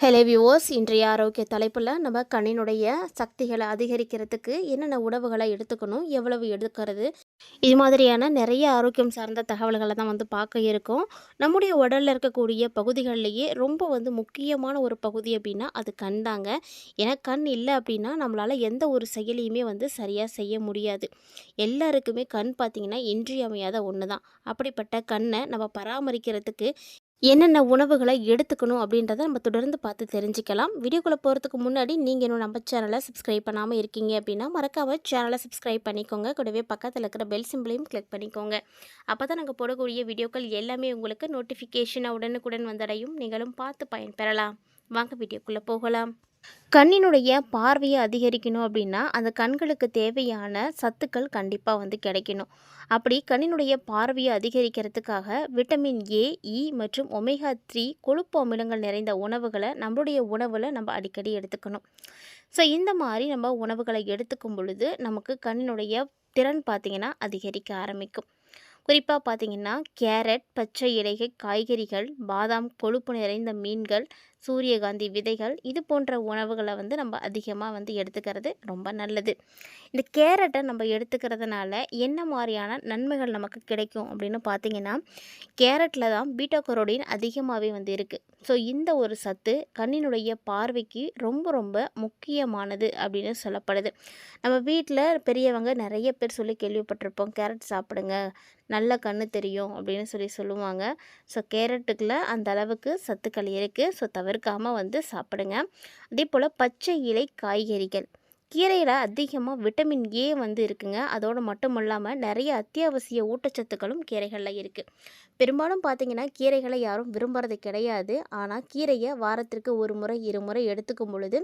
Hello viewers இன்றைய ஆரோக்கிய தலைப்பில் நம்ம கண்ணினுடைய சக்திகளை அதிகரிக்கிறதுக்கு என்னென்ன உணவுகளை எடுத்துக்கணும் எவ்வளவு எடுக்கிறது இது மாதிரியான நிறைய ஆரோக்கியம் சார்ந்த தகவல்களை தான் வந்து பார்க்க இருக்கோம். நம்முடைய உடலில் இருக்கக்கூடிய பகுதிகள்லேயே ரொம்ப வந்து முக்கியமான ஒரு பகுதி அப்படின்னா அது கண் தாங்க. ஏன்னா கண் இல்லை அப்படின்னா நம்மளால் எந்த ஒரு செயலையுமே வந்து சரியாக செய்ய முடியாது. எல்லாருக்குமே கண் பார்த்திங்கன்னா இன்றியமையாத ஒன்று தான் அப்படிப்பட்ட கண்ணை நம்ம பராமரிக்கிறதுக்கு என்னென்ன உணவுகளை எடுத்துக்கணும் அப்படின்றத நம்ம தொடர்ந்து பார்த்து தெரிஞ்சுக்கலாம். வீடியோக்குள்ளே போகிறதுக்கு முன்னாடி நீங்கள் இன்னும் நம்ம சேனலை சப்ஸ்கிரைப் பண்ணாமல் இருக்கீங்க அப்படின்னா மறக்காம சேனலை சப்ஸ்கிரைப் பண்ணிக்கோங்க. கூடவே பக்கத்தில் இருக்கிற பெல் சிம்பிளையும் கிளிக் பண்ணிக்கோங்க. அப்போ தான் நாங்கள் போடக்கூடிய வீடியோக்கள் எல்லாமே உங்களுக்கு நோட்டிஃபிகேஷனாக உடனுக்குடன் வந்தடையும். நீங்களும் பார்த்து பயன்பெறலாம் வாங்க வீடியோக்குள்ளே போகலாம். கண்ணினுடைய பார்வையை அதிகரிக்கணும் அப்படின்னா அந்த கண்களுக்கு தேவையான சத்துக்கள் கண்டிப்பாக வந்து கிடைக்கணும். அப்படி கண்ணினுடைய பார்வையை அதிகரிக்கிறதுக்காக விட்டமின் ஏ இ e மற்றும் ஒமேகா த்ரீ கொழுப்பு அமிலங்கள் நிறைந்த உணவுகளை நம்மளுடைய உணவில் நம்ம அடிக்கடி எடுத்துக்கணும். ஸோ இந்த மாதிரி நம்ம உணவுகளை எடுத்துக்கும் பொழுது நமக்கு கண்ணினுடைய திறன் பார்த்திங்கன்னா அதிகரிக்க ஆரம்பிக்கும். குறிப்பாக பார்த்தீங்கன்னா கேரட் பச்சை இலைகள் காய்கறிகள் பாதாம் கொழுப்பு நிறைந்த மீன்கள் சூரியகாந்தி விதைகள் இது போன்ற உணவுகளை வந்து நம்ம அதிகமாக வந்து எடுத்துக்கிறது ரொம்ப நல்லது. இந்த கேரட்டை நம்ம எடுத்துக்கிறதுனால என்ன மாதிரியான நன்மைகள் நமக்கு கிடைக்கும் அப்படின்னு பார்த்தீங்கன்னா கேரட்டில் தான் பீட்டா கொரோடின் அதிகமாகவே வந்து இருக்குது ஸோ இந்த ஒரு சத்து கண்ணினுடைய பார்வைக்கு ரொம்ப ரொம்ப முக்கியமானது அப்படின்னு சொல்லப்படுது. நம்ம வீட்டில் பெரியவங்க நிறைய பேர் சொல்லி கேள்விப்பட்டிருப்போம் கேரட் சாப்பிடுங்க நல்ல கண்ணு தெரியும் அப்படின்னு சொல்லி சொல்லுவாங்க. ஸோ கேரட்டுக்குள்ள அந்த அளவுக்கு சத்துக்கள் இருக்குது ஸோ தவிர்க்காமல் வந்து சாப்பிடுங்க. அதே போல் பச்சை இலை காய்கறிகள். கீரையில் அதிகமாக விட்டமின் ஏ வந்து இருக்குங்க. அதோடு மட்டும் இல்லாமல் நிறைய அத்தியாவசிய ஊட்டச்சத்துக்களும் கீரைகளில் இருக்குது பெரும்பாலும் பார்த்தீங்கன்னா கீரைகளை யாரும் விரும்புறது கிடையாது. ஆனால் கீரையை வாரத்திற்கு ஒரு முறை இரு முறை எடுத்துக்கும் பொழுது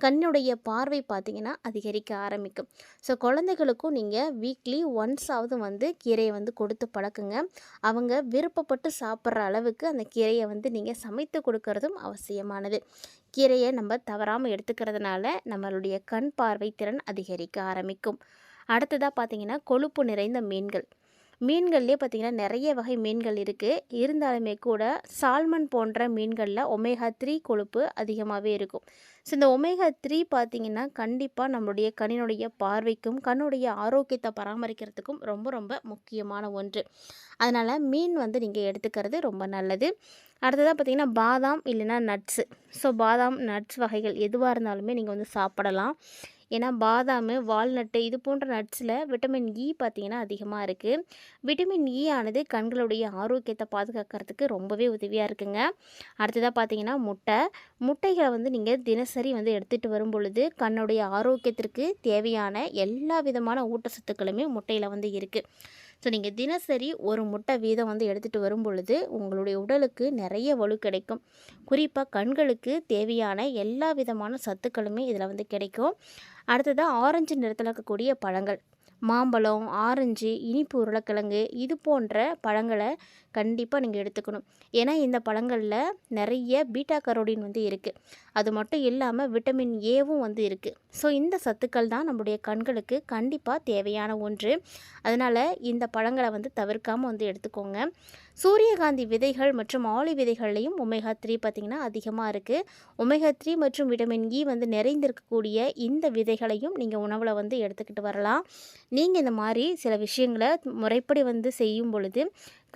கண்ணுடைய பார்வை பார்த்திங்கன்னா அதிகரிக்க ஆரம்பிக்கும். ஸோ குழந்தைகளுக்கும் நீங்கள் வீக்லி ஒன்ஸாவது வந்து கீரையை வந்து கொடுத்து பழக்குங்க. அவங்க விருப்பப்பட்டு சாப்பிட்ற அளவுக்கு அந்த கீரையை வந்து நீங்கள் சமைத்து கொடுக்கறதும் அவசியமானது. கீரையை நம்ம தவறாமல் எடுத்துக்கிறதுனால நம்மளுடைய கண் பார்வை திறன் அதிகரிக்க ஆரம்பிக்கும். அடுத்ததாக பார்த்திங்கன்னா கொழுப்பு நிறைந்த மீன்கள். மீன்கள்லேயே பார்த்திங்கன்னா நிறைய வகை மீன்கள் இருக்குது இருந்தாலுமே கூட சால்மன் போன்ற மீன்களில் ஒமேகா த்ரீ கொழுப்பு அதிகமாகவே இருக்கும். ஸோ இந்த ஒமேகா த்ரீ பார்த்திங்கன்னா கண்டிப்பாக நம்மளுடைய கண்ணினுடைய பார்வைக்கும் கண்ணுடைய ஆரோக்கியத்தை பராமரிக்கிறதுக்கும் ரொம்ப ரொம்ப முக்கியமான ஒன்று. அதனால் மீன் வந்து நீங்கள் எடுத்துக்கிறது ரொம்ப நல்லது. அடுத்ததாக பார்த்திங்கன்னா பாதாம் இல்லைன்னா நட்ஸு. ஸோ பாதாம் நட்ஸ் வகைகள் எதுவாக இருந்தாலுமே நீங்கள் வந்து சாப்பிடலாம். ஏன்னா பாதாம் வால்நட்டு இது போன்ற நட்ஸில் விட்டமின் e இ பார்த்திங்கன்னா அதிகமாக இருக்குது விட்டமின் இ ஆனது கண்களுடைய ஆரோக்கியத்தை பாதுகாக்கிறதுக்கு ரொம்பவே உதவியாக இருக்குங்க. அடுத்ததாக பார்த்தீங்கன்னா முட்டை. முட்டைகளை வந்து நீங்கள் தினசரி வந்து எடுத்துகிட்டு வரும் பொழுது கண்ணுடைய ஆரோக்கியத்திற்கு தேவையான எல்லா விதமான ஊட்டச்சத்துக்களுமே முட்டையில் வந்து இருக்குது ஸோ நீங்கள் தினசரி ஒரு முட்டை வீதம் வந்து எடுத்துகிட்டு வரும் பொழுது உங்களுடைய உடலுக்கு நிறைய வலு கிடைக்கும். குறிப்பாக கண்களுக்கு தேவையான எல்லா விதமான சத்துக்களுமே இதில் வந்து கிடைக்கும். அடுத்ததாக ஆரஞ்சு நிறத்தில் இருக்கக்கூடிய பழங்கள். மாம்பழம் ஆரஞ்சு இனிப்பு உருளைக்கிழங்கு இது போன்ற பழங்களை கண்டிப்பாக நீங்கள் எடுத்துக்கணும். ஏன்னா இந்த பழங்களில் நிறைய பீட்டா கரோடின் வந்து இருக்குது அது மட்டும் இல்லாமல் விட்டமின் ஏவும் வந்து இருக்குது ஸோ இந்த சத்துக்கள் தான் நம்முடைய கண்களுக்கு கண்டிப்பாக தேவையான ஒன்று. அதனால் இந்த பழங்களை வந்து தவிர்க்காமல் வந்து எடுத்துக்கோங்க. சூரியகாந்தி விதைகள் மற்றும் ஆலி விதைகள்லையும் ஒமேகா த்ரீ பார்த்திங்கன்னா அதிகமாக இருக்குது ஒமேகா த்ரீ மற்றும் விட்டமின் இ e வந்து நிறைந்திருக்கக்கூடிய இந்த விதைகளையும் நீங்கள் உணவில் வந்து எடுத்துக்கிட்டு வரலாம். நீங்கள் இந்த மாதிரி சில விஷயங்களை முறைப்படி வந்து செய்யும் பொழுது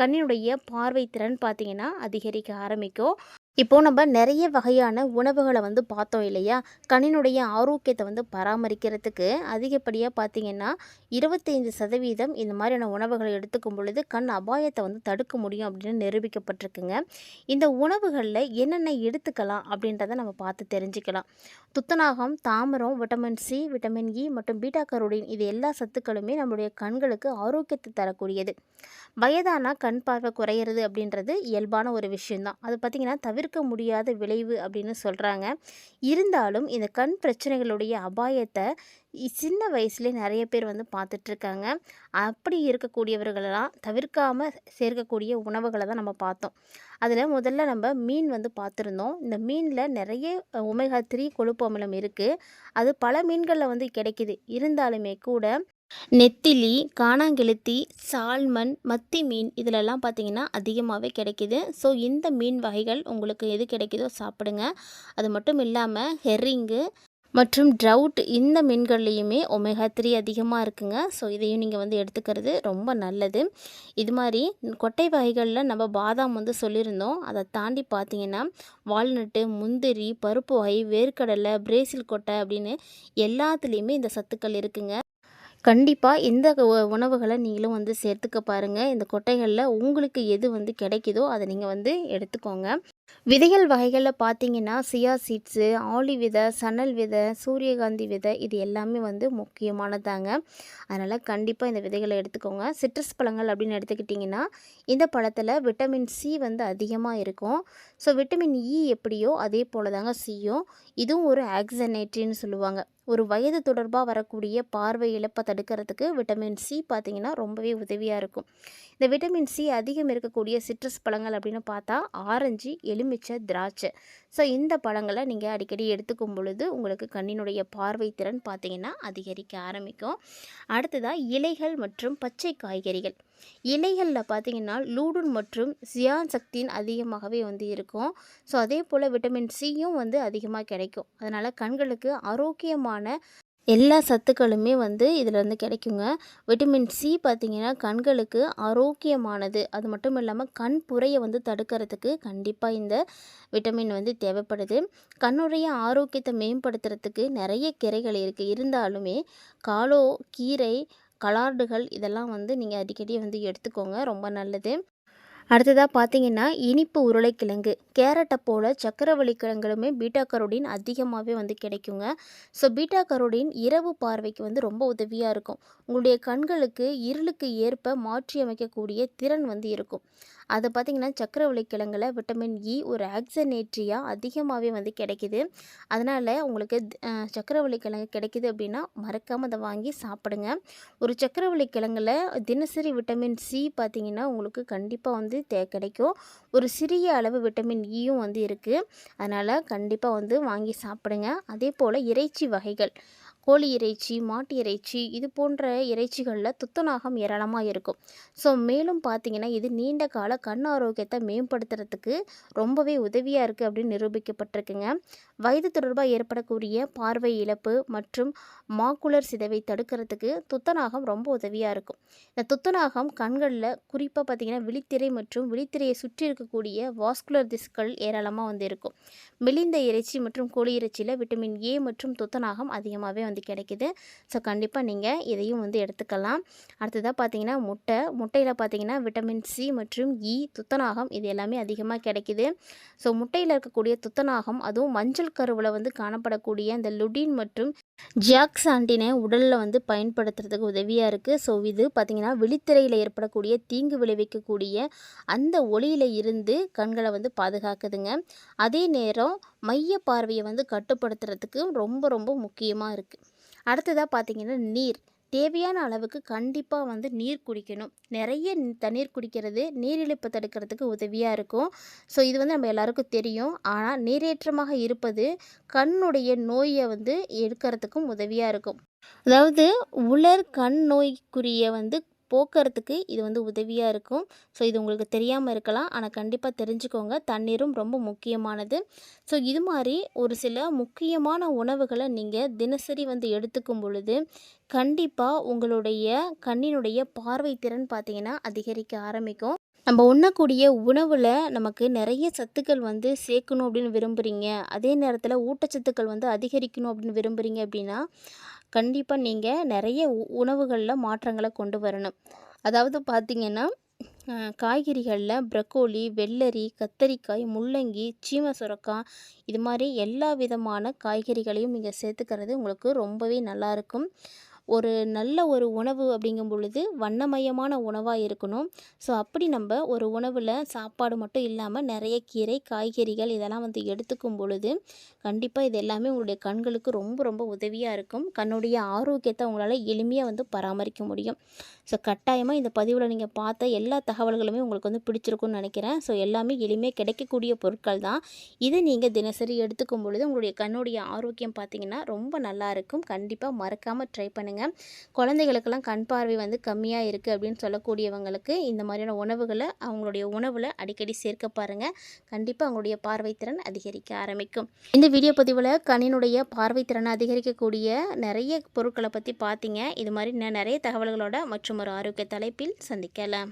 கண்ணினுடைய பார்வை திறன் பார்த்திங்கன்னா அதிகரிக்க ஆரம்பிக்கும். இப்போது நம்ம நிறைய வகையான உணவுகளை வந்து பார்த்தோம் இல்லையா? கண்ணினுடைய ஆரோக்கியத்தை வந்து பராமரிக்கிறதுக்கு அதிகப்படியாக பார்த்திங்கன்னா இருபத்தைந்து சதவீதம் இந்த மாதிரியான உணவுகளை எடுத்துக்கும் பொழுது கண் அபாயத்தை வந்து தடுக்க முடியும் அப்படின்னு நிரூபிக்கப்பட்டிருக்குங்க. இந்த உணவுகளில் என்னென்ன எடுத்துக்கலாம் அப்படின்றத நம்ம பார்த்து தெரிஞ்சுக்கலாம். துத்தநாகம் தாமரம் விட்டமின் சி விட்டமின் இ மற்றும் பீட்டா கரோடின் இது எல்லா சத்துக்களுமே நம்மளுடைய கண்களுக்கு ஆரோக்கியத்தை தரக்கூடியது. வயதானா கண் பார்வை குறையிறது அப்படின்றது இயல்பான ஒரு விஷயம்தான். அது பார்த்திங்கன்னா தவிர தவிர்க்க முடியாத விளைவு அப்படின்னு சொல்கிறாங்க இருந்தாலும் இந்த கண் பிரச்சனைகளுடைய அபாயத்தை சின்ன வயசுலேயே நிறைய பேர் வந்து பார்த்துட்ருக்காங்க அப்படி இருக்கக்கூடியவர்களெல்லாம் தவிர்க்காமல் சேர்க்கக்கூடிய உணவுகளை தான் நம்ம பார்த்தோம். அதில் முதல்ல நம்ம மீன் வந்து பார்த்துருந்தோம். இந்த மீனில் நிறைய ஒமேகா த்ரீ கொழுப்பு அமிலம் இருக்குது அது பல மீன்களில் வந்து கிடைக்கிது. இருந்தாலுமே கூட நெத்திலி காணாங்கெளுத்தி சால்மன் மத்தி மீன் இதிலெல்லாம் பார்த்திங்கன்னா அதிகமாகவே கிடைக்கிது. ஸோ இந்த மீன் வகைகள் உங்களுக்கு எது கிடைக்குதோ சாப்பிடுங்க. அது மட்டும் இல்லாமல் ஹெரிங்கு மற்றும் ட்ரவுட் இந்த மீன்கள்லேயுமே ஒமேகா த்ரீ அதிகமாக இருக்குங்க. ஸோ இதையும் நீங்கள் வந்து எடுத்துக்கிறது ரொம்ப நல்லது. இது மாதிரி கொட்டை வகைகளில் நம்ம பாதாம் வந்து சொல்லியிருந்தோம். அதை தாண்டி பார்த்தீங்கன்னா வால்நட்டு முந்திரி பருப்பு வகை வேர்க்கடலை பிரேசில் கொட்டை அப்படின்னு எல்லாத்துலேயுமே இந்த சத்துக்கள் இருக்குங்க. கண்டிப்பாக இந்த உணவுகளை நீங்களும் வந்து சேர்த்துக்க பாருங்கள் இந்த கொட்டைகளில் உங்களுக்கு எது வந்து கிடைக்குதோ அதை நீங்கள் வந்து எடுத்துக்கோங்க. விதைகள் வகைகளில் பார்த்தீங்கன்னா சியா சீட்ஸு ஆளி விதை சணல் விதை சூரியகாந்தி விதை இது எல்லாமே வந்து முக்கியமானதாங்க. அதனால் கண்டிப்பாக இந்த விதைகளை எடுத்துக்கோங்க. சிட்ரஸ் பழங்கள் அப்படின்னு எடுத்துக்கிட்டிங்கன்னா இந்த பழத்தில் விட்டமின் சி வந்து அதிகமாக இருக்கும். ஸோ விட்டமின் இ எப்படியோ அதே போல் தாங்க சியும். இதுவும் ஒரு ஆக்சனேட்ரின்னு சொல்லுவாங்க. ஒரு வயது தொடர்பாக வரக்கூடிய பார்வை இழப்பை தடுக்கிறதுக்கு விட்டமின் சி பார்த்தீங்கன்னா ரொம்பவே உதவியாக இருக்கும். இந்த விட்டமின் சி அதிகம் இருக்கக்கூடிய சிட்ரஸ் பழங்கள் அப்படின்னு பார்த்தா ஆரஞ்சு எலுமிச்சை திராட்சை. ஸோ இந்த பழங்களை நீங்கள் அடிக்கடி எடுத்துக்கும் பொழுது உங்களுக்கு கண்ணினுடைய பார்வை திறன் பார்த்திங்கன்னா அதிகரிக்க ஆரம்பிக்கும். அடுத்ததாக இலைகள் மற்றும் பச்சை காய்கறிகள். இலைகளில் பார்த்தீங்கன்னா லூடுன் மற்றும் சியான் சக்தின் அதிகமாகவே வந்து இருக்கும். ஸோ அதே போல் விட்டமின் சியும் வந்து அதிகமாக கிடைக்கும். அதனால் கண்களுக்கு ஆரோக்கியமான எல்லா சத்துக்களுமே வந்து இதில் கிடைக்குங்க. விட்டமின் சி பார்த்திங்கன்னா கண்களுக்கு ஆரோக்கியமானது. அது மட்டும் இல்லாமல் கண் புரையை வந்து தடுக்கிறதுக்கு கண்டிப்பாக இந்த விட்டமின் வந்து தேவைப்படுது. கண்ணுடைய ஆரோக்கியத்தை மேம்படுத்துறதுக்கு நிறைய கீரைகள் இருக்குது இருந்தாலுமே காலோ கீரை கலார்டுகள் இதெல்லாம் வந்து நீங்கள் அடிக்கடி வந்து எடுத்துக்கோங்க. ரொம்ப நல்லது. அடுத்ததாக பார்த்தீங்கன்னா இனிப்பு உருளைக்கிழங்கு. கேரட்டை போல் சக்கரவள்ளி கிழங்குலுமே பீட்டா கரோடின் அதிகமாகவே வந்து கிடைக்குங்க. ஸோ பீட்டா கரோடின் இரவு பார்வைக்கு வந்து ரொம்ப உதவியாக இருக்கும். உங்களுடைய கண்களுக்கு இருளுக்கு ஏற்ப மாற்றி அமைக்கக்கூடிய திறன் வந்து இருக்கும். அதை பார்த்திங்கன்னா சக்கரவள்ளி கிழங்குல விட்டமின் இ e ஒரு ஆக்சனேட்ரியாக அதிகமாகவே வந்து கிடைக்குது. அதனால் உங்களுக்கு சக்கர அஹ் சக்கரவள்ளி கிழங்கு கிடைக்குது அப்படின்னா மறக்காமல் அதை வாங்கி சாப்பிடுங்க. ஒரு சக்கரவள்ளி கிழங்குல தினசரி விட்டமின் சி பார்த்தீங்கன்னா உங்களுக்கு கண்டிப்பாக வந்து தே கிடைக்கும். ஒரு சிறிய அளவு விட்டமின் இயும் e வந்து இருக்குது அதனால் கண்டிப்பாக வந்து வாங்கி சாப்பிடுங்க. அதே போல் இறைச்சி வகைகள். கோழி இறைச்சி மாட்டு இறைச்சி இது போன்ற இறைச்சிகளில் துத்தநாகம் ஏராளமாக இருக்கும். ஸோ மேலும் பார்த்தீங்கன்னா இது நீண்ட கால கண் ஆரோக்கியத்தை மேம்படுத்துறதுக்கு ரொம்பவே உதவியாக இருக்குது அப்படின்னு நிரூபிக்கப்பட்டிருக்குங்க. வயது தொடர்பாக ஏற்படக்கூடிய பார்வை இழப்பு மற்றும் மாக்குலர் சிதைவை தடுக்கிறதுக்கு துத்தநாகம் ரொம்ப உதவியாக இருக்கும். இந்த துத்தநாகம் கண்களில் குறிப்பாக பார்த்தீங்கன்னா விழித்திரை மற்றும் விழித்திரையை சுற்றி இருக்கக்கூடிய வாஸ்குலர் திசுக்கள் ஏராளமாக வந்து இருக்கும். மெலிந்த இறைச்சி மற்றும் கோழி இறைச்சியில் விட்டமின் ஏ மற்றும் துத்தநாகம் அதிகமாகவே வந்து கிடைக்குது. ஸோ கண்டிப்பாக நீங்கள் இதையும் வந்து எடுத்துக்கலாம். அடுத்ததாக பார்த்தீங்கன்னா முட்டை. முட்டையில் பார்த்தீங்கன்னா விட்டமின் சி மற்றும் இ துத்தநாகம் இது எல்லாமே அதிகமாக கிடைக்குது. ஸோ முட்டையில் இருக்கக்கூடிய துத்தநாகம் அதுவும் மஞ்சள் கருவில் வந்து காணப்படக்கூடிய இந்த லுடின் மற்றும் ஜியாக்சாண்டினை உடலில் வந்து பயன்படுத்துறதுக்கு உதவியாக இருக்குது ஸோ இது பார்த்திங்கன்னா விழித்திரையில் ஏற்படக்கூடிய தீங்கு விளைவிக்கக்கூடிய அந்த ஒளியில் இருந்து கண்களை வந்து பாதுகாக்குதுங்க. அதே நேரம் மைய பார்வையை வந்து கட்டுப்படுத்துறதுக்கு ரொம்ப ரொம்ப முக்கியமாக இருக்குது அடுத்ததாக பார்த்தீங்கன்னா நீர். தேவையான அளவுக்கு கண்டிப்பாக வந்து நீர் குடிக்கணும். நிறைய தண்ணீர் குடிக்கிறது நீரிழிப்பு தடுக்கிறதுக்கு உதவியாக இருக்கும். ஸோ இது வந்து நம்ம எல்லாருக்கும் தெரியும். ஆனால் நீரேற்றமாக இருப்பது கண்ணுடைய நோயை வந்து எடுக்கிறதுக்கும் உதவியாக இருக்கும். அதாவது உலர் கண் நோய்க்குரிய வந்து போக்குறதுக்கு இது வந்து உதவியாக இருக்கும். ஸோ இது உங்களுக்கு தெரியாமல் இருக்கலாம். ஆனால் கண்டிப்பாக தெரிஞ்சுக்கோங்க. தண்ணீரும் ரொம்ப முக்கியமானது. ஸோ இது மாதிரி ஒரு சில முக்கியமான உணவுகளை நீங்கள் தினசரி வந்து எடுத்துக்கும் பொழுது கண்டிப்பாக உங்களுடைய கண்ணினுடைய பார்வை திறன் பார்த்திங்கன்னா அதிகரிக்க ஆரம்பிக்கும். நம்ம உண்ணக்கூடிய உணவில் நமக்கு நிறைய சத்துக்கள் வந்து சேர்க்கணும் அப்படின்னு விரும்புகிறீங்க அதே நேரத்தில் ஊட்டச்சத்துக்கள் வந்து அதிகரிக்கணும் அப்படின்னு விரும்புகிறீங்க அப்படின்னா கண்டிப்பாக நீங்கள் நிறைய உ- உணவுகளில் மாற்றங்களை கொண்டு வரணும். அதாவது பார்த்திங்கன்னா காய்கறிகளில் ப்ரக்கோலி வெள்ளரி கத்தரிக்காய் முள்ளங்கி சீம சுரக்காய் இது மாதிரி எல்லா விதமான காய்கறிகளையும் நீங்கள் சேர்த்துக்கிறது உங்களுக்கு ரொம்பவே நல்லா இருக்கும். ஒரு நல்ல ஒரு உணவு அப்படிங்கும் பொழுது வண்ணமயமான உணவாக இருக்கணும். ஸோ அப்படி நம்ம ஒரு உணவில் சாப்பாடு மட்டும் இல்லாமல் நிறைய கீரை காய்கறிகள் இதெல்லாம் வந்து எடுத்துக்கும் பொழுது கண்டிப்பாக இது எல்லாமே உங்களுடைய கண்களுக்கு ரொம்ப ரொம்ப உதவியாக இருக்கும். கண்ணுடைய ஆரோக்கியத்தை உங்களால் எளிமையாக வந்து பராமரிக்க முடியும். ஸோ கட்டாயமாக இந்த பதிவில் நீங்கள் பார்த்த எல்லா தகவல்களுமே உங்களுக்கு வந்து பிடிச்சிருக்கும்னு நினைக்கிறேன். ஸோ எல்லாமே எளிமையாக கிடைக்கக்கூடிய பொருட்கள் தான். இதை நீங்கள் தினசரி எடுத்துக்கும் பொழுது உங்களுடைய கண்ணுடைய ஆரோக்கியம் பார்த்தீங்கன்னா ரொம்ப நல்லா இருக்கும். கண்டிப்பாக மறக்காமல் ட்ரை பண்ணுங்கள் குழந்தைகளுக்கெல்லாம் கண் பார்வை வந்து கம்மியாக இருக்குது அப்படின்னு சொல்லக்கூடியவங்களுக்கு இந்த மாதிரியான உணவுகளை அவங்களுடைய உணவில் அடிக்கடி சேர்க்க பாருங்கள் கண்டிப்பாக அவங்களுடைய பார்வை திறன் அதிகரிக்க ஆரம்பிக்கும். இந்த வீடியோ பதிவில் கண்ணினுடைய பார்வை திறனை அதிகரிக்கக்கூடிய நிறைய பொருட்களை பற்றி பார்த்தீங்க. இது மாதிரி இன்னும் நிறைய தகவல்களோட மற்றும் ஒரு ஆரோக்கிய தலைப்பில் சந்திக்கலாம்.